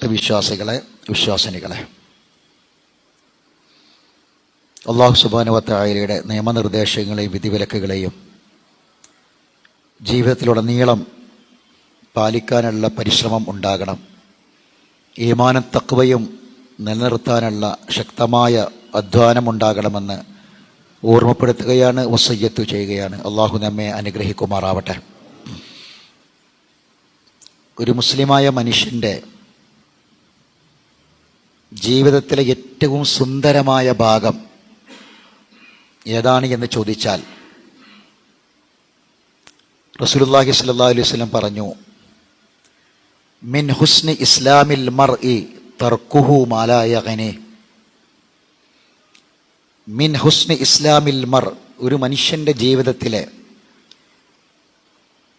സത്യവിശ്വാസികളെ വിശ്വാസിനികളെ. അള്ളാഹു സുബാനുവത്തായാലയുടെ നിയമനിർദ്ദേശങ്ങളെയും വിധിവിലക്കുകളെയും ജീവിതത്തിലുടനീളം പാലിക്കാനുള്ള പരിശ്രമം ഉണ്ടാകണം. ഈമാനം തക്വയും നിലനിർത്താനുള്ള ശക്തമായ അധ്വാനം ഉണ്ടാകണമെന്ന് ഓർമ്മപ്പെടുത്തുകയാണ് വസയ്യത്തു ചെയ്യുകയാണ്. അള്ളാഹു നമ്മെ അനുഗ്രഹിക്കുമാറാവട്ടെ. ഒരു മുസ്ലിമായ മനുഷ്യന്റെ ജീവിതത്തിലെ ഏറ്റവും സുന്ദരമായ ഭാഗം ഏതാണ് എന്ന് ചോദിച്ചാൽ റസൂലുള്ളാഹി സ്വല്ലല്ലാഹു അലൈഹി വസല്ലം പറഞ്ഞു മിൻ ഹുസ്നി ഇസ്ലാമിൽ മർഇ തർക്കുഹു മാലാ യഗ്നി. മിൻ ഹുസ്നി ഇസ്ലാമിൽ മർ ഒരു മനുഷ്യന്റെ ജീവിതത്തിലെ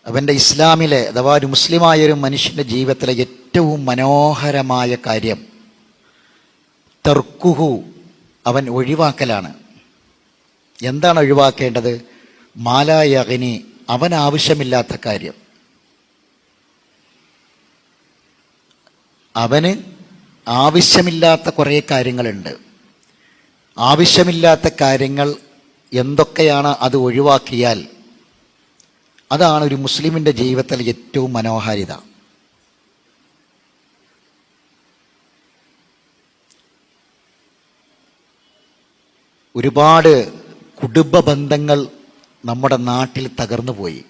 അവന്റെ ഇസ്ലാമിലെ അഥവാ ഒരു മുസ്ലിമായ ഒരു മനുഷ്യന്റെ ജീവിതത്തിലെ ഏറ്റവും മനോഹരമായ കാര്യം തർക്കുഹു. അവൻ ഒഴിവാക്കലാണ്. എന്താണ് ഒഴിവാക്കേണ്ടത്? മാലായകനി അവൻ ആവശ്യമില്ലാത്ത കാര്യം. അവന് ആവശ്യമില്ലാത്ത കുറേ കാര്യങ്ങളുണ്ട്. ആവശ്യമില്ലാത്ത കാര്യങ്ങൾ എന്തൊക്കെയാണ് അത് ഒഴിവാക്കിയാൽ? അതാണ് ഒരു മുസ്ലിമിന്റെ ജീവിതത്തിൽ ഏറ്റവും മനോഹാരിത. ഒരുപാട് കുടുംബ ബന്ധങ്ങൾ നമ്മുടെ നാട്ടിൽ തകർന്നു പോയി.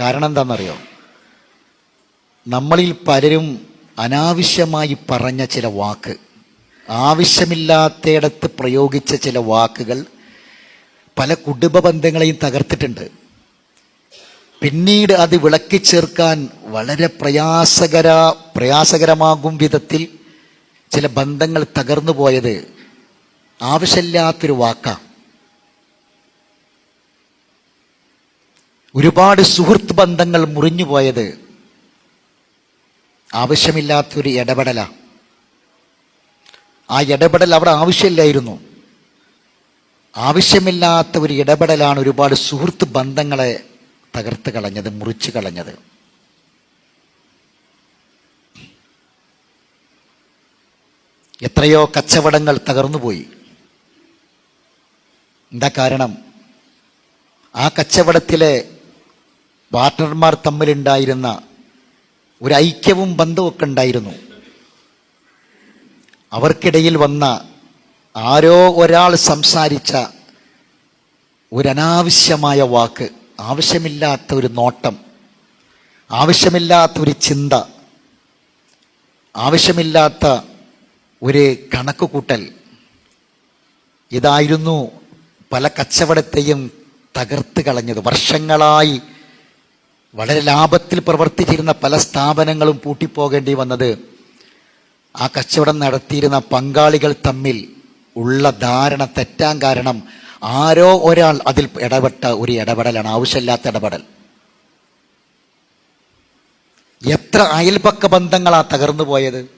കാരണം എന്താണെന്നറിയോ? നമ്മളിൽ പലരും അനാവശ്യമായി പറഞ്ഞ ചില വാക്ക് ആവശ്യമില്ലാത്തയിടത്ത് പ്രയോഗിച്ച ചില വാക്കുകൾ പല കുടുംബ ബന്ധങ്ങളെയും തകർത്തിട്ടുണ്ട്. പിന്നീട് അത് വിളക്കി ചേർക്കാൻ വളരെ പ്രയാസകര പ്രയാസകരമാകും വിധത്തിൽ ചില ബന്ധങ്ങൾ തകർന്നു പോയത് ആവശ്യമില്ലാത്തൊരു വാക്കാണ് ഒരുപാട് സുഹൃത്ത് ബന്ധങ്ങൾ മുറിഞ്ഞു പോയത് ആവശ്യമില്ലാത്തൊരു ഇടപെടല. ആ ഇടപെടൽ അവിടെ ആവശ്യമില്ലായിരുന്നു. ആവശ്യമില്ലാത്ത ഒരു ഇടപെടലാണ് ഒരുപാട് സുഹൃത്ത് ബന്ധങ്ങളെ തകർത്ത് കളഞ്ഞത് മുറിച്ച് കളഞ്ഞത്. എത്രയോ കച്ചവടങ്ങൾ തകർന്നുപോയി. എന്താ കാരണം? ആ കച്ചവടത്തിലെ പാർട്ട്ണർമാർ തമ്മിലുണ്ടായിരുന്ന ഒരു ഐക്യവും ബന്ധമൊക്കെ ഉണ്ടായിരുന്നു. അവർക്കിടയിൽ വന്ന ആരോ ഒരാൾ സംസാരിച്ച ഒരനാവശ്യമായ വാക്ക് ആവശ്യമില്ലാത്ത ഒരു നോട്ടം ആവശ്യമില്ലാത്ത ഒരു ചിന്ത ആവശ്യമില്ലാത്ത ഒരു കണക്കുകൂട്ടൽ ഇതായിരുന്നു പല കച്ചവടത്തെയും തകർത്ത് കളഞ്ഞത്. വർഷങ്ങളായി വളരെ ലാഭത്തിൽ പ്രവർത്തിച്ചിരുന്ന പല സ്ഥാപനങ്ങളും പൂട്ടിപ്പോകേണ്ടി വന്നത് ആ കച്ചവടം നടത്തിയിരുന്ന പങ്കാളികൾ തമ്മിൽ ഉള്ള ധാരണ തെറ്റാൻ കാരണം ആരോ ഒരാൾ അതിൽ ഇടപെട്ട ഒരു ഇടപെടലാണ്. ആവശ്യമില്ലാത്ത ഇടപെടൽ. എത്ര അയൽപക്ക ബന്ധങ്ങളാ തകർന്നു പോയത്?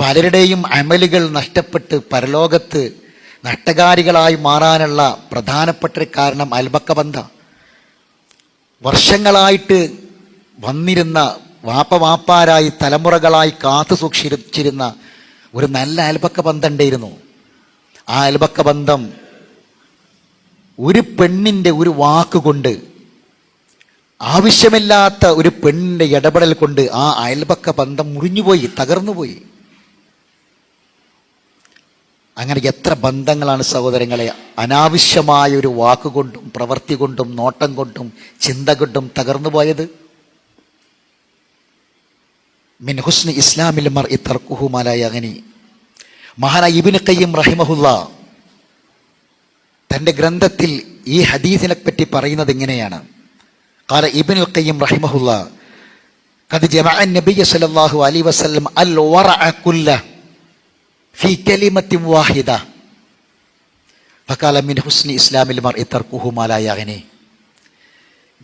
പലരുടെയും അമലുകൾ നഷ്ടപ്പെട്ട് പരലോകത്ത് നഷ്ടകാരികളായി മാറാനുള്ള പ്രധാനപ്പെട്ട കാരണം അൽബക്കബന്ധ. ബന്ധം വർഷങ്ങളായിട്ട് വന്നിരുന്ന വാപ്പ വാപ്പാരായി തലമുറകളായി കാത്തു സൂക്ഷിച്ചിരുന്ന ഒരു നല്ല അൽബക്ക ബന്ധം ഉണ്ടായിരുന്നു ആ അൽബക്ക ബന്ധം ഒരു പെണ്ണിന്റെ ഒരു വാക്കുകൊണ്ട് ആവശ്യമില്ലാത്ത ഒരു പെണ്ണിന്റെ ഇടപെടൽ കൊണ്ട് ആ അയൽപക്ക ബന്ധം മുറിഞ്ഞുപോയി തകർന്നുപോയി. അങ്ങനെ എത്ര ബന്ധങ്ങളാണ് സഹോദരങ്ങളെ. അനാവശ്യമായ ഒരു വാക്കുകൊണ്ടും പ്രവൃത്തി കൊണ്ടും നോട്ടം കൊണ്ടും ചിന്ത കൊണ്ടും തകർന്നു പോയത്? മിൻ ഹുസ്നി ഇസ്ലാമിൽ മർ ഇ തർക്കുഹുമാലായ അങ്ങനെ മഹാന ഇബിന് കയ്യം റഹിമഹുല്ല തന്റെ ഗ്രന്ഥത്തിൽ ഈ ഹദീസിനെ പറ്റി പറയുന്നത് ഇങ്ങനെയാണ്. കാല ഇബിൻ കയ്യം റഹിമഹുല്ല കത് ജമഅ നബിയ സലാഹു അലി വസ്ലം അൽ വറഅ കുല്ല ഫി കലിമത്തിൻ വാഹിദ. ഫകാല من حسن ഇസ്ലാമിൽ المرء തർക്കുഹു ما لا يغني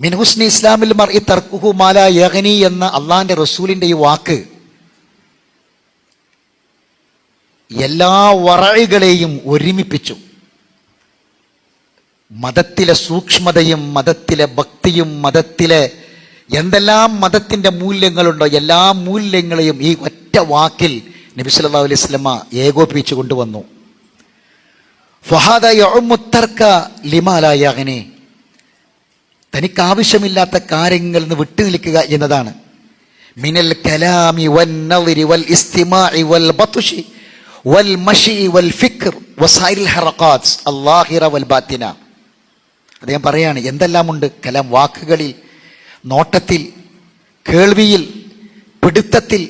മിൻ ഹുസ്നി ഇസ്ലാമിൽ മർഇ തർക്കുഹു മാ യഹനി എന്ന അള്ളാഹിന്റെ റസൂലിന്റെ ഈ വാക്ക് എല്ലാ വറകളെയും ഒരുമിപ്പിച്ചു. മതത്തിലെ സൂക്ഷ്മതയും മതത്തിലെ ഭക്തിയും മതത്തിലെ എന്തെല്ലാം മതത്തിന്റെ മൂല്യങ്ങളുണ്ടോ എല്ലാ മൂല്യങ്ങളെയും ഈ ഒറ്റ വാക്കിൽ നബി സല്ലല്ലാഹു അലൈഹി വസല്ലമ ഏകോപിപ്പിച്ചു കൊണ്ടുവന്നു. ഫഹാദ യഉമുത്തർക്ക ലിമാ യഗ്നി. തനിക്ക് ആവശ്യമില്ലാത്ത കാര്യങ്ങളിൽ നിന്ന് വിട്ടു നിൽക്കുക എന്നതാണ്. മിനൽ കലാമി വൽ നവരി വൽ ഇസ്തിമാഇ വൽ ബത്ഷി വൽ മഷി വൽ ഫിക്ർ വസൈൽ ഹറഖാത്ത് അല്ലാഹിറ വൽ ബാത്തിന. അദ്ദേഹം പറയാണ് എന്തെല്ലാമുണ്ട് കലാം വാക്കുകളിൽ നോട്ടത്തിൽ കേൾവിയിൽ പിടുത്തത്തിൽ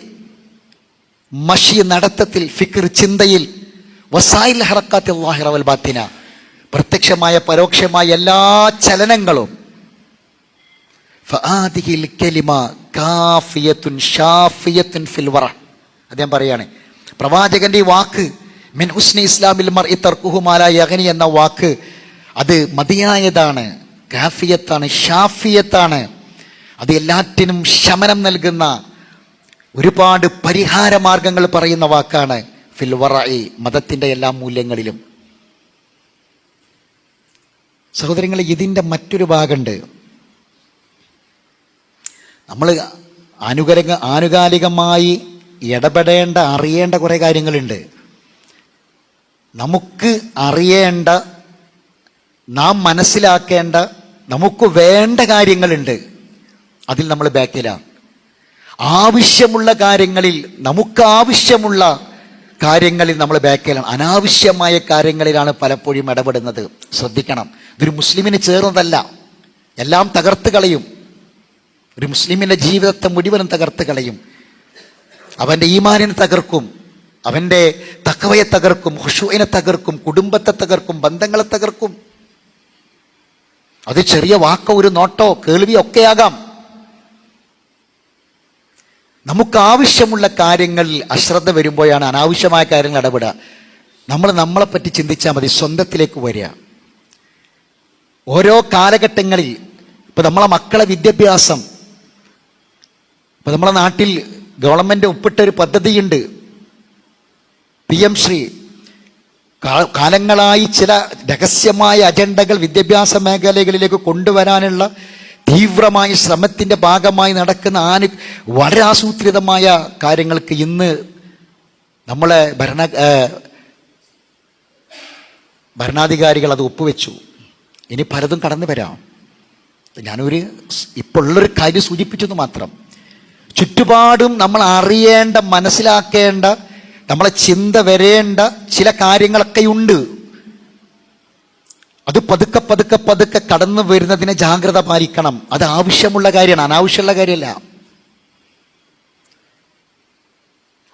മഷി നടത്തത്തിൽ ഫിക്ർ ചിന്തയിൽ വസായിൽ ഹറക്കാത്തിൽ അള്ളാഹിറവൽ ബാത്തിന പ്രത്യക്ഷമായ പരോക്ഷമായ എല്ലാ ചലനങ്ങളും. അദ്ദേഹം പറയാണ് പ്രവാചകന്റെ വാക്ക് മിൻ ഹുസ്നി ഇസ്ലാമിൽ മർ തർക്കുഹുമാല യഗനി എന്ന വാക്ക് അത് മതിയായതാണ് കാഫിയത്താണ് ഷാഫിയത്താണ്. അത് എല്ലാറ്റിനും ശമനം നൽകുന്ന ഒരുപാട് പരിഹാര മാർഗങ്ങൾ പറയുന്ന വാക്കാണ് ഫിൽവറായി മതത്തിന്റെ എല്ലാ മൂല്യങ്ങളിലും. സഹോദരങ്ങൾ ഇതിന്റെ മറ്റൊരു ഭാഗമുണ്ട്. നമ്മൾ ആനുകാലിക ആനുകാലികമായി ഇടപെടേണ്ട അറിയേണ്ട കുറേ കാര്യങ്ങളുണ്ട്. നമുക്ക് അറിയേണ്ട നാം മനസ്സിലാക്കേണ്ട നമുക്ക് വേണ്ട കാര്യങ്ങളുണ്ട്. അതിൽ നമ്മൾ ബാക്കിലാണ്. ആവശ്യമുള്ള കാര്യങ്ങളിൽ നമുക്ക് ആവശ്യമുള്ള കാര്യങ്ങളിൽ നമ്മൾ ബാക്കിലാണ് അനാവശ്യമായ കാര്യങ്ങളിലാണ് പലപ്പോഴും ഇടപെടുന്നത്. ശ്രദ്ധിക്കണം. ഇതൊരു മുസ്ലിമിന് ചേർന്നതല്ല. എല്ലാം തകർത്ത് കളയും. ഒരു മുസ്ലിമിന്റെ ജീവിതത്തെ മുഴുവനും തകർത്ത് കളയും. അവന്റെ ഈമാനിനെ തകർക്കും. അവന്റെ തക്കവയെ തകർക്കും. ഹുഷുവിനെ തകർക്കും. കുടുംബത്തെ തകർക്കും. ബന്ധങ്ങളെ തകർക്കും. അത് ചെറിയ വാക്കോ ഒരു നോട്ടോ കേൾവിയോ ഒക്കെയാകാം നമുക്ക് ആവശ്യമുള്ള കാര്യങ്ങളിൽ അശ്രദ്ധ വരുമ്പോഴാണ് അനാവശ്യമായ കാര്യങ്ങൾ ഇടപെടുക. നമ്മൾ നമ്മളെപ്പറ്റി ചിന്തിച്ചാൽ മതി സ്വന്തത്തിലേക്ക് വരിക. ഓരോ കാലഘട്ടങ്ങളിൽ ഇപ്പം നമ്മളെ മക്കളെ വിദ്യാഭ്യാസം ഇപ്പം നമ്മളെ നാട്ടിൽ ഗവൺമെന്റ് ഒപ്പിട്ട ഒരു പദ്ധതിയുണ്ട്. പി എം ശ്രീ കാലങ്ങളായി ചില രഹസ്യമായ അജണ്ടകൾ വിദ്യാഭ്യാസ മേഖലകളിലേക്ക് കൊണ്ടുവരാനുള്ള തീവ്രമായ ശ്രമത്തിന്റെ ഭാഗമായി നടക്കുന്ന ആനു വളരെ ആസൂത്രിതമായ കാര്യങ്ങൾക്ക് ഇന്ന് നമ്മളെ ഭരണ ഭരണാധികാരികൾ അത് ഒപ്പുവെച്ചു. ഇനി പലതും കടന്നു വരാം. ഞാനൊരു ഇപ്പോൾ ഉള്ളൊരു കാര്യം സൂചിപ്പിച്ചെന്ന് മാത്രം. ചുറ്റുപാടും നമ്മൾ അറിയേണ്ട മനസ്സിലാക്കേണ്ട നമ്മളെ ചിന്ത വരേണ്ട ചില കാര്യങ്ങളൊക്കെ ഉണ്ട് അത് പതുക്കെ പതുക്കെ പതുക്കെ കടന്നു വരുന്നതിനെ ജാഗ്രത പാലിക്കണം. അത് ആവശ്യമുള്ള കാര്യമാണ്. അനാവശ്യമുള്ള കാര്യമല്ല.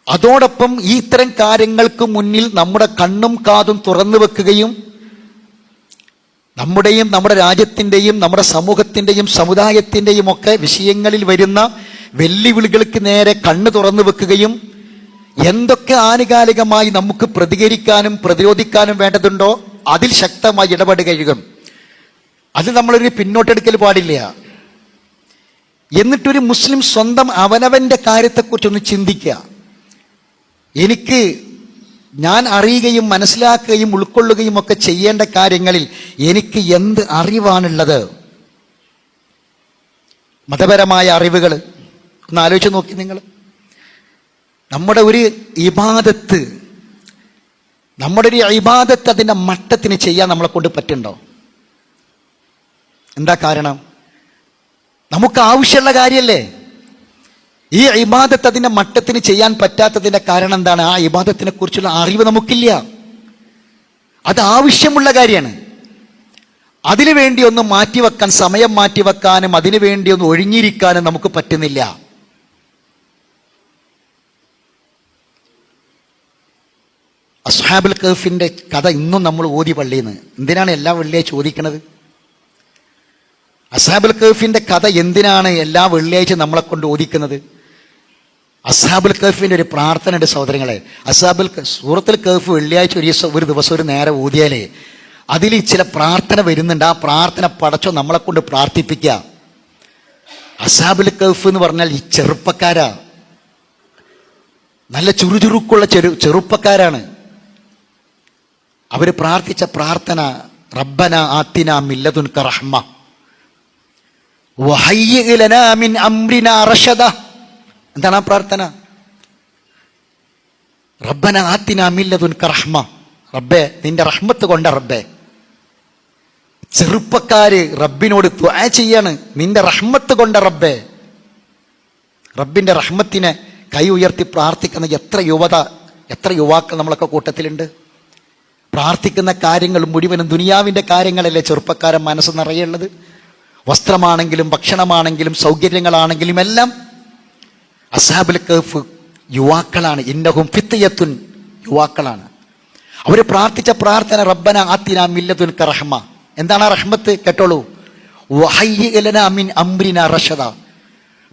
അതോടൊപ്പം ഈ ഇത്തരം കാര്യങ്ങൾക്ക് മുന്നിൽ നമ്മുടെ കണ്ണും കാതും തുറന്നു വെക്കുകയും നമ്മുടെയും നമ്മുടെ രാജ്യത്തിന്റെയും നമ്മുടെ സമൂഹത്തിന്റെയും സമുദായത്തിന്റെയും ഒക്കെ വിഷയങ്ങളിൽ വരുന്ന വെല്ലുവിളികൾക്ക് നേരെ കണ്ണ് തുറന്നു വെക്കുകയും എന്തൊക്കെ ആനുകാലികമായി നമുക്ക് പ്രതികരിക്കാനും പ്രതിരോധിക്കാനും വേണ്ടതുണ്ടോ? അതിൽ ശക്തമായി ഇടപെടുകയും അത് നമ്മളൊരു പിന്നോട്ടെടുക്കൽ പാടില്ല. എന്നിട്ടൊരു മുസ്ലിം സ്വന്തം അവനവന്റെ കാര്യത്തെക്കുറിച്ചൊന്ന് ചിന്തിക്കുക. എനിക്ക് ഞാൻ അറിയുകയും മനസ്സിലാക്കുകയും ഉൾക്കൊള്ളുകയും ഒക്കെ ചെയ്യേണ്ട കാര്യങ്ങളിൽ എനിക്ക് എന്ത് അറിവാണുള്ളത്? മതപരമായ അറിവുകൾ. ഒന്ന് ആലോചിച്ച് നോക്കി നിങ്ങൾ. നമ്മുടെ ഒരു ഇബാദത്ത് നമ്മുടെ ഒരു ഇബാദത്ത് അതിന്റെ മട്ടത്തിന് ചെയ്യാൻ നമ്മളെ കൊണ്ട് പറ്റുണ്ടോ എന്താ കാരണം? നമുക്ക് ആവശ്യമുള്ള കാര്യമല്ലേ ഈ ഇബാദത്ത് അതിന്റെ മട്ടത്തിന് ചെയ്യാൻ പറ്റാത്തതിന്റെ കാരണം എന്താണ്? ആ ഇബാദത്തിനെ കുറിച്ചുള്ള അറിവ് നമുക്കില്ല. അത് ആവശ്യമുള്ള കാര്യമാണ്. അതിനു വേണ്ടി ഒന്ന് മാറ്റിവെക്കാൻ സമയം മാറ്റിവെക്കാനും അതിനു വേണ്ടി ഒന്ന് ഒഴിഞ്ഞിരിക്കാനും നമുക്ക് പറ്റുന്നില്ല. അസ്ഹാബുൽ കഫിന്റെ കഥ ഇന്നും നമ്മൾ ഓതി പള്ളിയിൽ നിന്ന് എന്തിനാണ് എല്ലാ വെള്ളിയാഴ്ച ചോദിക്കണത്? അസാബുൽ കഫിന്റെ കഥ എന്തിനാണ് എല്ലാ വെള്ളിയാഴ്ച നമ്മളെ കൊണ്ട് ഓദിക്കുന്നത് അസാബുൽ കഫിന്റെ ഒരു പ്രാർത്ഥനയുണ്ട് സഹോദരങ്ങളെ. അസാബുൽ സൂറത്തുൽ കഫ് വെള്ളിയാഴ്ച ഒരു ദിവസം ഒരു ദിവസം ഒരു നേരം ഓതിയാലേ അതിൽ ചില പ്രാർത്ഥന വരുന്നുണ്ട്. ആ പ്രാർത്ഥന പടച്ചോ നമ്മളെ കൊണ്ട് പ്രാർത്ഥിപ്പിക്കുക. അസാബുൽ കഫ് എന്ന് പറഞ്ഞാൽ ഈ ചെറുപ്പക്കാരാ. നല്ല ചുറുചുറുക്കുള്ള ചെറു ചെറുപ്പക്കാരാണ്. അവർ പ്രാർത്ഥിച്ച പ്രാർത്ഥന റബ്ബന ആത്തിന മില്ലതുൻ കറഹ്മ മിൻ റഷദ. എന്താണ് ആ പ്രാർത്ഥന? റബ്ബന ആത്തിന മില്ലതുൻ കറഹ്മ റബ്ബെ നിന്റെ റഹ്മത്ത് കൊണ്ട റബ്ബെ. ചെറുപ്പക്കാര് റബ്ബിനോട് ചെയ്യാണ്. നിന്റെ റഹ്മത്ത് കൊണ്ട റബ്ബെ. റബ്ബിന്റെ റഹ്മത്തിനെ കൈ ഉയർത്തി പ്രാർത്ഥിക്കുന്ന എത്ര യുവത എത്ര യുവാക്കൾ നമ്മളൊക്കെ കൂട്ടത്തിലുണ്ട്. പ്രാർത്ഥിക്കുന്ന കാര്യങ്ങൾ മുഴുവനും ദുനിയാവിന്റെ കാര്യങ്ങളല്ലേ ചെറുപ്പക്കാരൻ മനസ്സ് നിറയുള്ളത് വസ്ത്രമാണെങ്കിലും ഭക്ഷണമാണെങ്കിലും സൗകര്യങ്ങളാണെങ്കിലും എല്ലാം അസാബുൽ കഫ് യുവാക്കളാണ്. ഇന്നഹും ഫിത്തയത്തുൻ യുവാക്കളാണ്. അവർ പ്രാർത്ഥിച്ച പ്രാർത്ഥന റബ്ബന ആത്തിന മില്ലതുൻ കറഹ്മ. എന്താണ് ആ റഹ്മത്ത്? കേട്ടോളൂ. വഹയ്യലനാമിൻ ലനാ മിൻ അംരിന റഷദ.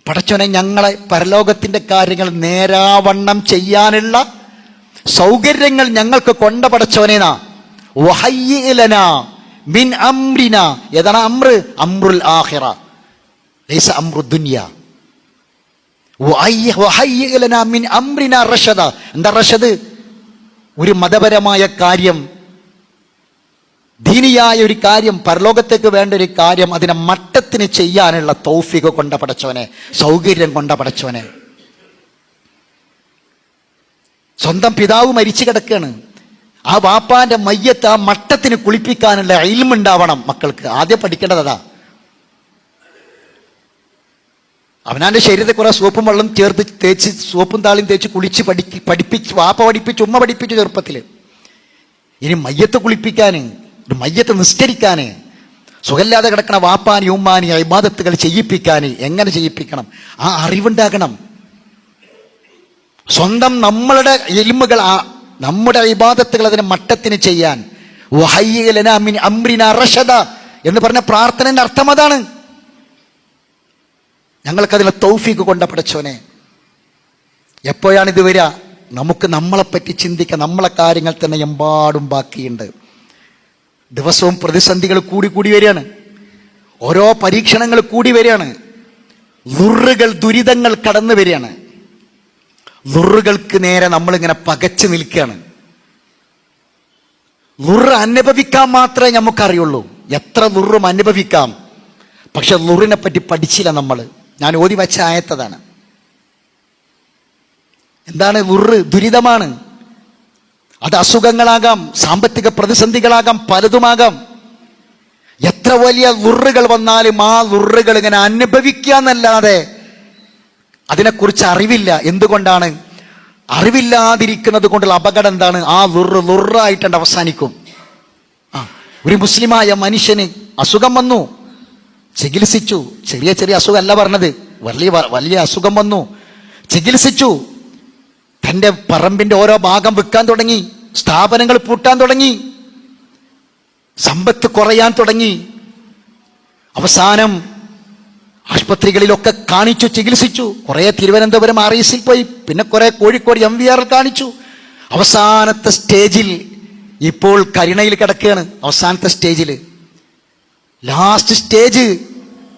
പടച്ചോനെ ഞങ്ങളെ പരലോകത്തിന്റെ കാര്യങ്ങൾ നേരാവണ്ണം ചെയ്യാനുള്ള സൗകര്യങ്ങൾ ഞങ്ങൾക്ക് കൊണ്ട പടച്ചോനേനാ വഹയ്യ മിൻ ആഹിറ ലൈസ മിൻ റഷദ്. ഒരു മതപരമായ കാര്യം. ദീനിയായ ഒരു കാര്യം പരലോകത്തേക്ക് വേണ്ട ഒരു കാര്യം അതിനെ മട്ടത്തിന് ചെയ്യാനുള്ള തൗഫിക കൊണ്ട പടച്ചവനെ സൗകര്യം കൊണ്ട പടച്ചവനെ സ്വന്തം പിതാവ് മരിച്ചു കിടക്കുകയാണ്. ആ വാപ്പാന്റെ മയ്യത്ത് ആ മട്ടത്തിന് കുളിപ്പിക്കാനുള്ള അയിൽമുണ്ടാവണം മക്കൾക്ക്. ആദ്യം പഠിക്കേണ്ടത് അതാ. അവനാന്റെ ശരീരത്തെ കുറെ സോപ്പും വെള്ളം ചേർത്ത് തേച്ച് സോപ്പും താളിയും തേച്ച് കുളിച്ച് പഠിക്ക് പഠിപ്പിച്ച് വാപ്പ പഠിപ്പിച്ച് ഉമ്മ പഠിപ്പിച്ചു ചെറുപ്പത്തിൽ ഇനി മയ്യത്ത് കുളിപ്പിക്കാൻ ഒരു മയ്യത്ത് നിസ്കരിക്കാൻ സുഖമില്ലാതെ കിടക്കണ വാപ്പാനി ഉമ്മാനി ഇബാദത്തുകൾ ചെയ്യിപ്പിക്കാൻ എങ്ങനെ ചെയ്യിപ്പിക്കണം? ആ അറിവുണ്ടാകണം. സ്വന്തം നമ്മളുടെ എലിമുകൾ ആ നമ്മുടെ ഇബാദത്തുകൾ അതിനെ മട്ടത്തിന് ചെയ്യാൻ. അംരിന റഷദ എന്ന് പറഞ്ഞ പ്രാർത്ഥനയുടെ അർത്ഥം അതാണ്. ഞങ്ങൾക്കതിലെ തൗഫീക്ക് കൊണ്ട പടച്ചോനെ. എപ്പോഴാണ് ഇത് വരിക? നമുക്ക് നമ്മളെപ്പറ്റി ചിന്തിക്കാൻ നമ്മളെ കാര്യങ്ങൾ തന്നെ എമ്പാടും ബാക്കിയുണ്ട്. ദിവസവും പ്രതിസന്ധികൾ കൂടി കൂടി വരികയാണ്. ഓരോ പരീക്ഷണങ്ങൾ കൂടി വരികയാണ്. ദുരിതങ്ങൾ കടന്നു വരികയാണ്. ലുറുകൾക്ക് നേരെ നമ്മളിങ്ങനെ പകച്ചു നിൽക്കുകയാണ്. നുറ് അനുഭവിക്കാൻ മാത്രമേ നമുക്കറിയുള്ളൂ. എത്ര ലുറും അനുഭവിക്കാം. പക്ഷെ ലുറിനെ പറ്റി പഠിച്ചില്ല നമ്മൾ ഞാൻ ഓതി വച്ച ആയത്തതാണ്. എന്താണ് ലുറ് ദുരിതമാണ്. അത് അസുഖങ്ങളാകാം സാമ്പത്തിക പ്രതിസന്ധികളാകാം പലതുമാകാം. എത്ര വലിയ ലുറുകൾ വന്നാലും ആ ലുറുകൾ ഇങ്ങനെ അനുഭവിക്കുക എന്നല്ലാതെ അതിനെക്കുറിച്ച് അറിവില്ല. എന്തുകൊണ്ടാണ്? അറിവില്ലാതിരിക്കുന്നത് കൊണ്ടുള്ള അപകടം എന്താണ്? ആ ലുറ് ലുറായിട്ടുണ്ട് അവസാനിക്കും. ആ ഒരു മുസ്ലിമായ മനുഷ്യന് അസുഖം വന്നു. ചികിത്സിച്ചു. ചെറിയ ചെറിയ അസുഖമല്ല പറഞ്ഞത്. വലിയ വലിയ അസുഖം വന്നു. ചികിത്സിച്ചു. തന്റെ പറമ്പിന്റെ ഓരോ ഭാഗം വിൽക്കാൻ തുടങ്ങി. സ്ഥാപനങ്ങൾ പൂട്ടാൻ തുടങ്ങി. സമ്പത്ത് കുറയാൻ തുടങ്ങി. അവസാനം ആശുപത്രികളിലൊക്കെ കാണിച്ചു ചികിത്സിച്ചു. കുറേ തിരുവനന്തപുരം ആർ ഇസിൽ പോയി. പിന്നെ കുറേ കോഴിക്കോട് എം വി ആറിൽ കാണിച്ചു. അവസാനത്തെ സ്റ്റേജിൽ ഇപ്പോൾ കരുണയിൽ കിടക്കുകയാണ്. അവസാനത്തെ സ്റ്റേജിൽ. ലാസ്റ്റ് സ്റ്റേജ്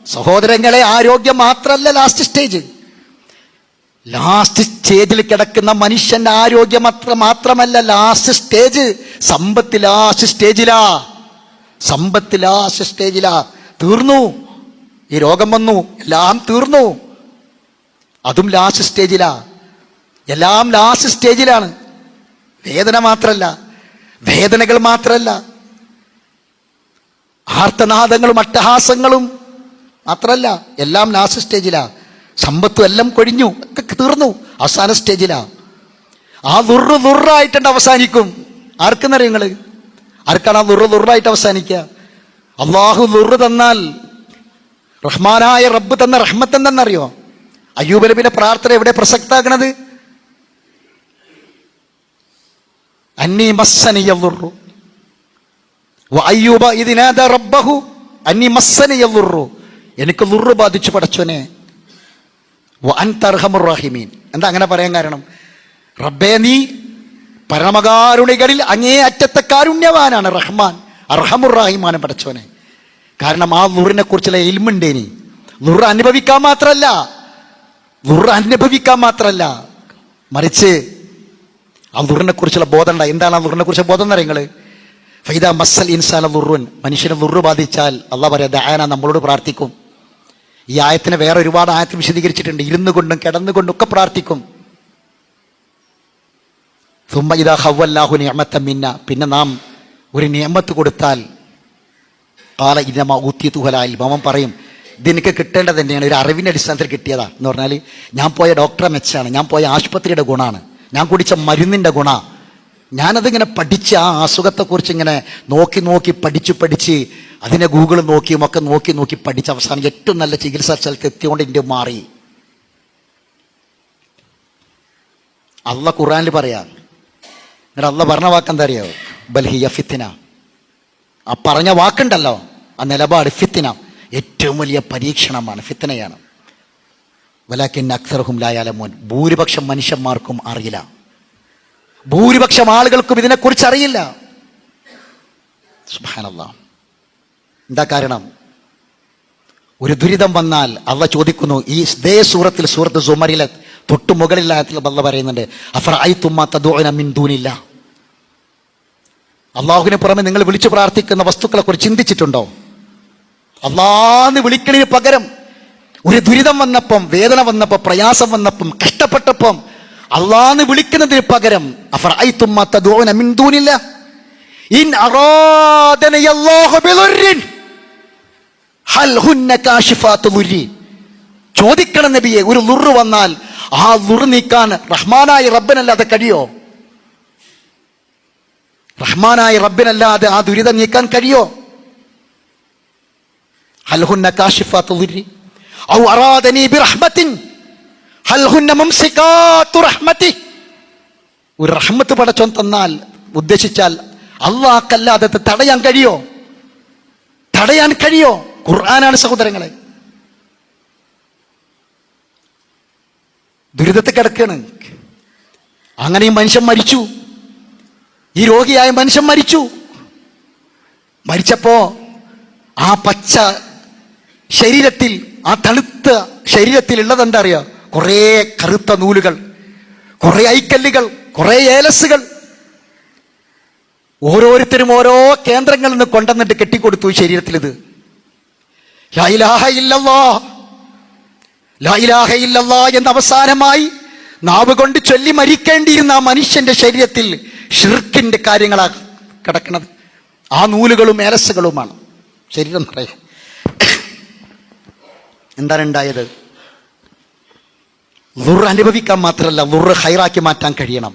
സഹോദരങ്ങളെ ആരോഗ്യം മാത്രമല്ല ലാസ്റ്റ് സ്റ്റേജ് ലാസ്റ്റ് സ്റ്റേജിൽ കിടക്കുന്ന മനുഷ്യന്റെ ആരോഗ്യം അത്ര മാത്രമല്ല ലാസ്റ്റ് സ്റ്റേജ് സമ്പത്ത് ലാസ്റ്റ് സ്റ്റേജിലാ സമ്പത്ത് ലാസ്റ്റ് സ്റ്റേജിലാ തീർന്നു. ഈ രോഗം വന്നു എല്ലാം തീർന്നു. അതും ലാസ്റ്റ് സ്റ്റേജിലാ എല്ലാം ലാസ്റ്റ് സ്റ്റേജിലാണ് വേദന മാത്രമല്ല വേദനകൾ മാത്രമല്ല ആർത്തനാദങ്ങളും അട്ടഹാസങ്ങളും മാത്രമല്ല എല്ലാം ലാസ്റ്റ് സ്റ്റേജിലാ സമ്പത്തും എല്ലാം കൊഴിഞ്ഞു ഒക്കെ തീർന്നു അവസാന സ്റ്റേജിലാ ആ ദുർറ് ദുർറായിട്ടുണ്ട് അവസാനിക്കും. ആർക്കെന്നറിയ നിങ്ങൾ? ആർക്കാണ് ആ ദുർറ് ദുർറായിട്ട് അവസാനിക്കുക? അള്ളാഹു ദുർറ് തന്നാൽ റഹ്മാനായ റബ്ബ് തന്ന റഹ്മത്ത് എന്തെന്നറിയോ അയ്യൂബ് നബിയുടെ പ്രാർത്ഥന എവിടെ പ്രസക്താക്കണത്? അന്നി മസ്സനിയ ദുർറു അയ്യൂബ ഇതിനാദ റബ്ബഹു. അന്നി മസ്സനി ദുർറു എനിക്ക് ലുറു ബാധിച്ചു പടച്ചോനെ. റഹീമീൻ. എന്താ അങ്ങനെ പറയാൻ കാരണം? റബ്ബേ നീ പരമകാരുണികളിൽ അങ്ങേ അറ്റത്തെ കാരുണ്യവാനാണ് റഹ്മാൻ. അർഹമുറാഹിമാണ് പടച്ചോനെ. കാരണം ആ ലുറിനെ കുറിച്ചുള്ള ഇൽമുണ്ടേനി നുറ അനുഭവിക്കാൻ മാത്രമല്ല നുറ അനുഭവിക്കാൻ മാത്രമല്ല മറിച്ച് ആ ലുറിനെ കുറിച്ചുള്ള ബോധം ഉണ്ടായി എന്താണ് ആ ലുറിനെ കുറിച്ച് ബോധം എന്നറിയങ്ങൾ ഫൈദ മസ്സൽ ഇൻസാൻ ലുറുൻ മനുഷ്യനെ നുറു ബാധിച്ചാൽ അള്ളാഹ് പറയാ ദയാന നമ്മളോട് പ്രാർത്ഥിക്കും. ഈ ആയത്തിനെ വേറെ ഒരുപാട് ആയത്തിൽ വിശദീകരിച്ചിട്ടുണ്ട്. ഇരുന്നു കൊണ്ടും കിടന്നുകൊണ്ടും ഒക്കെ പ്രാർത്ഥിക്കും. സുമ്മ ഇതാ ഹവ്വല്ലാഹു നിയമത്ത മിന്ന. പിന്നെ നാം ഒരു നിയമത്ത് കൊടുത്താൽ കാല ഇന്നമ ഊത്തിയ തുഹലാൽ അവൻ പറയും ഇതെനിക്ക് കിട്ടേണ്ടത് തന്നെയാണ്. ഒരു അറിവിന്റെ അടിസ്ഥാനത്തിൽ കിട്ടിയതാ. എന്ന് പറഞ്ഞാൽ ഞാൻ പോയ ഡോക്ടറെ മെച്ചാണ്. ഞാൻ പോയ ആശുപത്രിയുടെ ഗുണമാണ് ഞാൻ കുടിച്ച മരുന്നിന്റെ ഗുണ. ഞാനതിങ്ങനെ പഠിച്ച് ആ അസുഖത്തെക്കുറിച്ച് ഇങ്ങനെ നോക്കി നോക്കി പഠിച്ചു പഠിച്ച് അതിനെ ഗൂഗിൾ നോക്കിയും ഒക്കെ നോക്കി നോക്കി പഠിച്ച് അവസാനം ഏറ്റവും നല്ല ചികിത്സാ സ്ഥലത്ത് എത്തിയോണ്ട് എന്റെ മാറി. അള്ള ഖുറാനിൽ പറയാ എന്നിട്ട് അള്ള പറഞ്ഞ വാക്കെന്താ അറിയോ? ബൽഹിയ ഫിത്തിന ആ പറഞ്ഞ വാക്കുണ്ടല്ലോ ആ നിലപാട് ഫിത്തിന ഏറ്റവും വലിയ പരീക്ഷണമാണ് ഫിത്തിനയാണ്. വലാക്കിൻ അക്സർഹും ലായാലമോൻ ഭൂരിപക്ഷം മനുഷ്യന്മാർക്കും അറിയില്ല. ഭൂരിപക്ഷം ആളുകൾക്കും ഇതിനെക്കുറിച്ച് അറിയില്ല. എന്താ കാരണം? ഒരു ദുരിതം വന്നാൽ അവ ചോദിക്കുന്നു ഈ ദേ സൂറത്തിൽ സൂറത്ത് സുമറിലെ തൊട്ടു മുകളിലായ പറയുന്നുണ്ട് അഫർ ഐ തുമ്മ മിൻ മിന്തൂനില്ല അള്ളാഹുവിന് പുറമെ നിങ്ങൾ വിളിച്ചു പ്രാർത്ഥിക്കുന്ന വസ്തുക്കളെക്കുറിച്ച് ചിന്തിച്ചിട്ടുണ്ടോ? അള്ളാന്ന് വിളിക്കണതിന് പകരം ഒരു ദുരിതം വന്നപ്പം വേദന വന്നപ്പം പ്രയാസം വന്നപ്പം കഷ്ടപ്പെട്ടപ്പം അള്ളാന്ന് വിളിക്കുന്നതിന് പകരം അഫർ ഐ തുമ്മ തദോന മിന്തൂനില്ല ഇൻ ചോദിക്കണം നബിയെ ഒരു ലുറു വന്നാൽ ആ ലുറു നീക്കാൻ റഹ്മാനായ റബ്ബനല്ലാതെ കഴിയോ? റഹ്മാനായ റബ്ബിനല്ലാതെ ആ ദുരിതം നീക്കാൻ കഴിയോ? ഹൽ ഹുന്ന കാശിഫാത്തു ദുരി ഔ റഹ്മതി റഹ്മത്ത്. പടച്ചോൻ തന്നാൽ ഉദ്ദേശിച്ചാൽ അള്ളാഹ്ക്കല്ലാതെ തടയാൻ കഴിയോ? തടയാൻ കഴിയോ? ഖുർആനാണ് സഹോദരങ്ങളെ. ദുരിതത്തിൽ കിടക്കുകയാണ് അങ്ങനെയും മനുഷ്യൻ മരിച്ചു. ഈ രോഗിയായ മനുഷ്യൻ മരിച്ചു. മരിച്ചപ്പോ ആ പച്ച ശരീരത്തിൽ ആ തണുത്ത ശരീരത്തിൽ ഉള്ളത് എന്താ അറിയുക കുറേ കറുത്ത നൂലുകൾ കുറേ ഐക്കല്ലുകൾ കുറേ ഏലസുകൾ ഓരോരുത്തരും ഓരോ കേന്ദ്രങ്ങളിൽ നിന്ന് കൊണ്ടുവന്നിട്ട് കെട്ടിക്കൊടുത്തു ശരീരത്തിൽ ഇത് എന്ന് അവസാനമായി നാവ് കൊണ്ട് ചൊല്ലി മരിക്കേണ്ടിയിരുന്ന ആ മനുഷ്യന്റെ ശരീരത്തിൽ ഷിർക്കിന്റെ കാര്യങ്ങളാണ് കിടക്കുന്നത് ആ നൂലുകളും ഏലസുകളുമാണ് ശരീരം നിറയെ. എന്താണ് ഉണ്ടായത്? ലുർ അനുഭവിക്കാൻ മാത്രമല്ല ലുർ ഹൈറാക്കി മാറ്റാൻ കഴിയണം.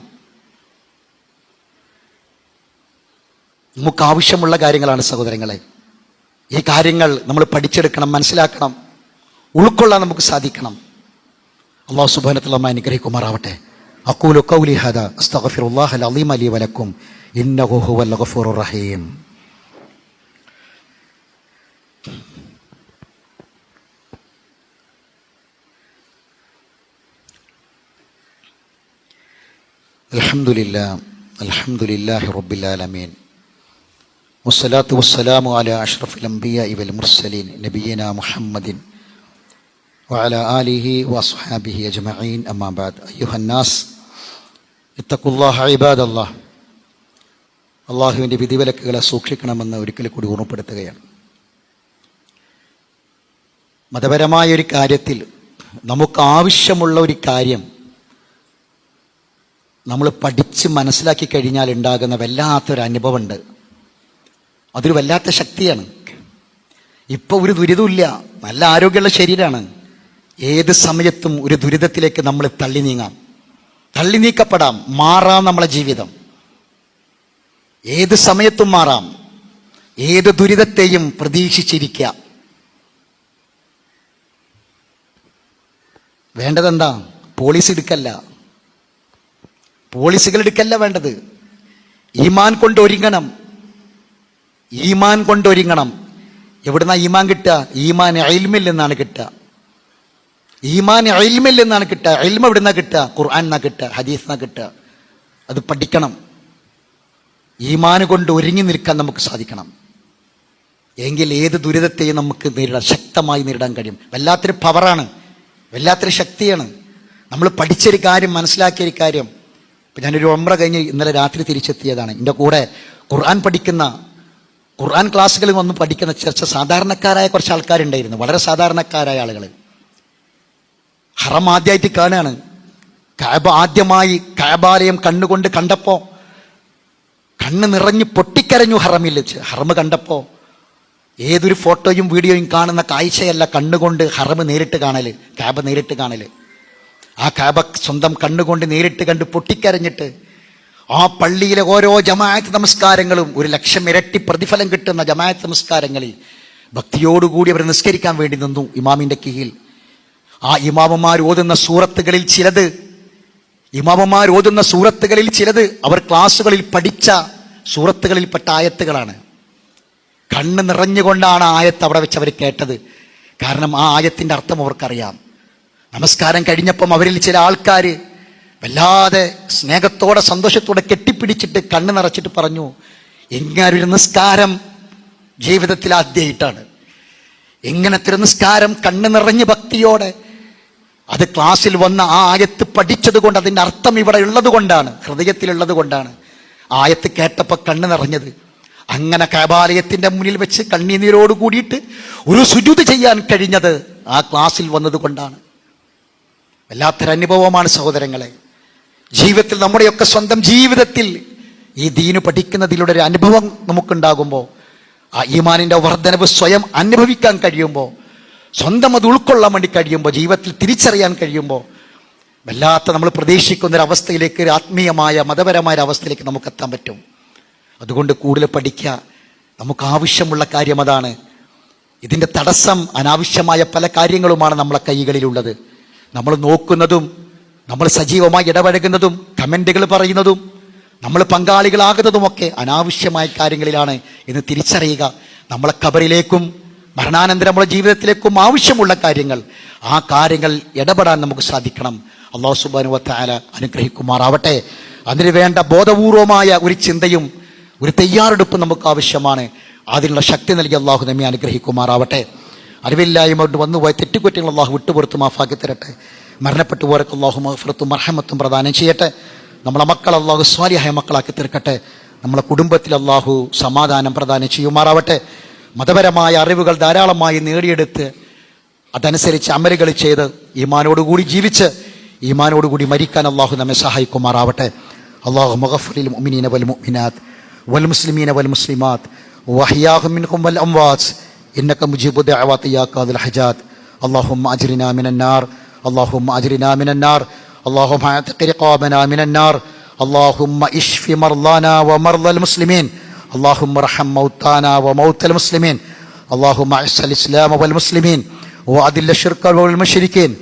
നമുക്ക് ആവശ്യമുള്ള കാര്യങ്ങളാണ് സഹോദരങ്ങളെ. ഈ കാര്യങ്ങൾ നമ്മൾ പഠിച്ചെടുക്കണം മനസ്സിലാക്കണം ഉൾക്കൊള്ളാൻ നമുക്ക് സാധിക്കണം. അള്ളാഹു സുബാനത്തുള്ള അനുഗ്രഹിക്കുമാറാവട്ടെ. أقول قولي هذا أستغفر الله العظيم لي ولكم إنه هو الغفور الرحيم. الحمد لله الحمد لله رب العالمين والصلاة والسلام على أشرف الأنبياء والمرسلين نبينا محمد وعلى آله وأصحابه أجمعين. أما بعد أيها الناس ഇത്തക്കുല്ലാഹ ഇബാദല്ലാ. അള്ളാഹുവിന്റെ വിധിവിലക്കുകളെ സൂക്ഷിക്കണമെന്ന് ഒരിക്കൽ കൂടി ഓർമ്മപ്പെടുത്തുകയാണ്. മതപരമായ ഒരു കാര്യത്തിൽ നമുക്ക് ആവശ്യമുള്ള ഒരു കാര്യം നമ്മൾ പഠിച്ച് മനസ്സിലാക്കി കഴിഞ്ഞാൽ ഉണ്ടാകുന്ന വല്ലാത്തൊരു അനുഭവമുണ്ട്. അതൊരു വല്ലാത്ത ശക്തിയാണ്. ഇപ്പോൾ ഒരു ദുരിതമില്ല നല്ല ആരോഗ്യമുള്ള ശരീരമാണ് ഏത് സമയത്തും ഒരു ദുരിതത്തിലേക്ക് നമ്മൾ തള്ളി നീങ്ങാം തള്ളി നീക്കപ്പെടാം മാറാം നമ്മളെ ജീവിതം. ഏത് സമയത്തും മാറാം ഏത് ദുരിതത്തെയും പ്രതീക്ഷിച്ചിരിക്കുക. വേണ്ടതെന്താ? പോളിസി എടുക്കല്ല. പോളിസികൾ എടുക്കല്ല വേണ്ടത്. ഈമാൻ കൊണ്ടൊരുങ്ങണം. ഈമാൻ കൊണ്ടൊരുങ്ങണം. എവിടുന്ന ഈമാൻ കിട്ടുക? ഈമാൻ അയിൽമിൽ നിന്നാണ് കിട്ടുക. ഈമാൻ അയിൽമിൽ നിന്നാണ് കിട്ടുക. അയിൽമ എവിടുന്ന കിട്ടുക? ഖുർആൻ എന്നാ കിട്ടുക ഹദീസ് കിട്ടുക. അത് പഠിക്കണം. ഈമാൻ കൊണ്ട് ഒരുങ്ങി നിൽക്കാൻ നമുക്ക് സാധിക്കണം. എങ്കിൽ ഏത് ദുരിതത്തെയും നമുക്ക് നേരിടാൻ ശക്തമായി നേരിടാൻ കഴിയും. വല്ലാത്തൊരു പവറാണ്. വല്ലാത്തൊരു ശക്തിയാണ്. നമ്മൾ പഠിച്ചൊരു കാര്യം മനസ്സിലാക്കിയൊരു കാര്യം. ഇപ്പം ഞാനൊരു ഒമ്പ്ര കഴിഞ്ഞ് ഇന്നലെ രാത്രി തിരിച്ചെത്തിയതാണ്. എന്റെ കൂടെ ഖുർആൻ പഠിക്കുന്ന ഖുർആൻ ക്ലാസ്സുകളിൽ വന്ന് പഠിക്കുന്ന ചർച്ച സാധാരണക്കാരായ കുറച്ച് ആൾക്കാരുണ്ടായിരുന്നു. വളരെ സാധാരണക്കാരായ ആളുകൾ. ഹറം ആദ്യമായിട്ട് കാണുകയാണ് കാബ ആദ്യമായി കാബാലയം കണ്ണുകൊണ്ട് കണ്ടപ്പോ കണ്ണ് നിറഞ്ഞ് പൊട്ടിക്കരഞ്ഞു ഹറമിൽ വെച്ച് ഹറം കണ്ടപ്പോ ഏതൊരു ഫോട്ടോയും വീഡിയോയും കാണുന്ന കാഴ്ചയല്ല കണ്ണുകൊണ്ട് ഹറമ് നേരിട്ട് കാണൽ കാബ നേരിട്ട് കാണൽ. ആ കാബ സ്വന്തം കണ്ണുകൊണ്ട് നേരിട്ട് കണ്ട് പൊട്ടിക്കരഞ്ഞിട്ട് ആ പള്ളിയിലെ ഓരോ ജമാഅത്ത് നമസ്കാരങ്ങളും ഒരു ലക്ഷം ഇരട്ടി പ്രതിഫലം കിട്ടുന്ന ജമാഅത്ത് നമസ്കാരങ്ങളിൽ ഭക്തിയോടുകൂടി അവർ നിസ്കരിക്കാൻ വേണ്ടി നിന്നു ഇമാമിന്റെ കീഴിൽ. ആ ഇമാമന്മാർ ഓതുന്ന സൂറത്തുകളിൽ ചിലത് ഇമാമന്മാർ ഓതുന്ന സൂറത്തുകളിൽ ചിലത് അവർ ക്ലാസ്സുകളിൽ പഠിച്ച സൂറത്തുകളിൽപ്പെട്ട ആയത്തുകളാണ്. കണ്ണ് നിറഞ്ഞുകൊണ്ടാണ് ആയത്ത് അവിടെ വെച്ച് അവർ കേട്ടത്. കാരണം ആ ആയത്തിന്റെ അർത്ഥം അവർക്കറിയാം. നമസ്കാരം കഴിഞ്ഞപ്പം അവരിൽ ചില ആൾക്കാർ വല്ലാതെ സ്നേഹത്തോടെ സന്തോഷത്തോടെ കെട്ടിപ്പിടിച്ചിട്ട് കണ്ണ് നിറച്ചിട്ട് പറഞ്ഞു എങ്ങനെ ഒരു നിസ്കാരം ജീവിതത്തിൽ ആദ്യമായിട്ടാണ് എങ്ങനത്തെ ഒരു നിസ്കാരം കണ്ണ് നിറഞ്ഞ് ഭക്തിയോടെ അത് ക്ലാസ്സിൽ വന്ന ആ ആയത്ത് പഠിച്ചത് കൊണ്ട് അതിന്റെ അർത്ഥം ഇവിടെ ഉള്ളത് കൊണ്ടാണ് ഹൃദയത്തിലുള്ളത് കൊണ്ടാണ്. ആയത്ത് കേട്ടപ്പോൾ കണ്ണ് നിറഞ്ഞത്. അങ്ങനെ കബാലയത്തിന്റെ മുന്നിൽ വെച്ച് കണ്ണീനീരോട് കൂടിയിട്ട് ഒരു സുജുത് ചെയ്യാൻ കഴിഞ്ഞത് ആ ക്ലാസ്സിൽ വന്നത് കൊണ്ടാണ്. വല്ലാത്തൊരു അനുഭവമാണ് സഹോദരങ്ങളെ. ജീവിതത്തിൽ നമ്മുടെയൊക്കെ സ്വന്തം ജീവിതത്തിൽ ഈ ദീന് പഠിക്കുന്നതിലൂടെ ഒരു അനുഭവം നമുക്കുണ്ടാകുമ്പോൾ ആ ഈമാനിന്റെ വർധനവ് സ്വയം അനുഭവിക്കാൻ കഴിയുമ്പോൾ സ്വന്തം അത് ഉൾക്കൊള്ളാൻ വേണ്ടി കഴിയുമ്പോൾ ജീവിതത്തിൽ തിരിച്ചറിയാൻ കഴിയുമ്പോൾ വല്ലാത്ത നമ്മൾ പ്രതീക്ഷിക്കുന്ന ഒരു അവസ്ഥയിലേക്ക് ഒരു ആത്മീയമായ മതപരമായ അവസ്ഥയിലേക്ക് നമുക്ക് എത്താൻ പറ്റും. അതുകൊണ്ട് കൂടുതൽ പഠിക്കുക. നമുക്ക് ആവശ്യമുള്ള കാര്യം അതാണ്. ഇതിന്റെ തടസ്സം അനാവശ്യമായ പല കാര്യങ്ങളുമാണ് നമ്മളെ കൈകളിലുള്ളത്. നമ്മൾ നോക്കുന്നതും നമ്മൾ സജീവമായി ഇടപഴകുന്നതും കമന്റുകൾ പറയുന്നതും നമ്മൾ പങ്കാളികളാകുന്നതുമൊക്കെ അനാവശ്യമായ കാര്യങ്ങളിലാണ് എന്ന് തിരിച്ചറിയുക. നമ്മളെ കബറിലേക്കും മരണാനന്തരം നമ്മുടെ ജീവിതത്തിലേക്കും ആവശ്യമുള്ള കാര്യങ്ങൾ ആ കാര്യങ്ങൾ ഇടപെടാൻ നമുക്ക് സാധിക്കണം. അള്ളാഹു സുബാനുവത്താല അനുഗ്രഹിക്കുമാറാവട്ടെ. അതിന് വേണ്ട ബോധപൂർവമായ ഒരു ചിന്തയും ഒരു തയ്യാറെടുപ്പ് നമുക്ക് ആവശ്യമാണ്. അതിനുള്ള ശക്തി നൽകി അള്ളാഹു നമ്മെ അനുഗ്രഹിക്കുമാറാവട്ടെ. അറിവില്ലായ്മ കൊണ്ട് വന്നുപോയ തെറ്റുകുറ്റങ്ങൾ അള്ളാഹു വിട്ടുപുറത്ത് മാഫാക്കി തരട്ടെ. മരണപ്പെട്ടു പോരക്ക് അള്ളാഹു മഹഫറത്തും മർഹമത്തും പ്രദാനം ചെയ്യട്ടെ. നമ്മളെ മക്കൾ അള്ളാഹു സ്വാലിയായ മക്കളാക്കി തീർക്കട്ടെ. നമ്മളെ കുടുംബത്തിൽ അള്ളാഹു സമാധാനം പ്രദാനം ചെയ്യുമാറാവട്ടെ. മതപരമായ അറിവുകൾ ധാരാളമായി നേടിയെടുത്ത് അതനുസരിച്ച് അമലുകൾ ചെയ്ത് ഈമാനോടുകൂടി ജീവിച്ച് ഈമാനോടുകൂടി മരിക്കാൻ അള്ളാഹു നമ്മെ സഹായിക്കുമാറാവട്ടെ അള്ളാഹു മഗഫലിൽ മുഅ്മിനീന വൽ മുഅ്മിനാത്ത് വൽ മുസ്ലിമീന വൽ മുസ്ലിമാത്ത് വഹിയാഹും മിൻഹും വൽ അംവാസ് إنك مجيب دعوات يا قاضي الحاجات اللهم أجرنا من النار اللهم أجرنا من النار اللهم اعتق رقابنا من النار اللهم اشف مرضانا ومرضى المسلمين اللهم ارحم موتانا وموتى المسلمين. اللهم اعز الإسلام والمسلمين وأذل الشرك والمشركين.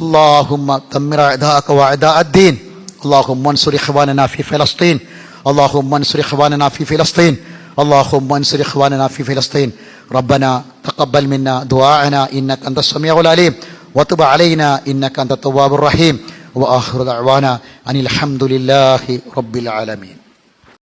اللهم دمر أعداءك وأعداء الدين. اللهم انصر إخواننا في فلسطين. اللهم انصر إخواننا في فلسطين. اللهم انصر إخواننا في فلسطين. ربنا تقبل منا دعاءنا إنك أنت السميع العليم. وتب علينا إنك أنت التواب الرحيم. وآخر دعوانا أن الحمد لله رب العالمين.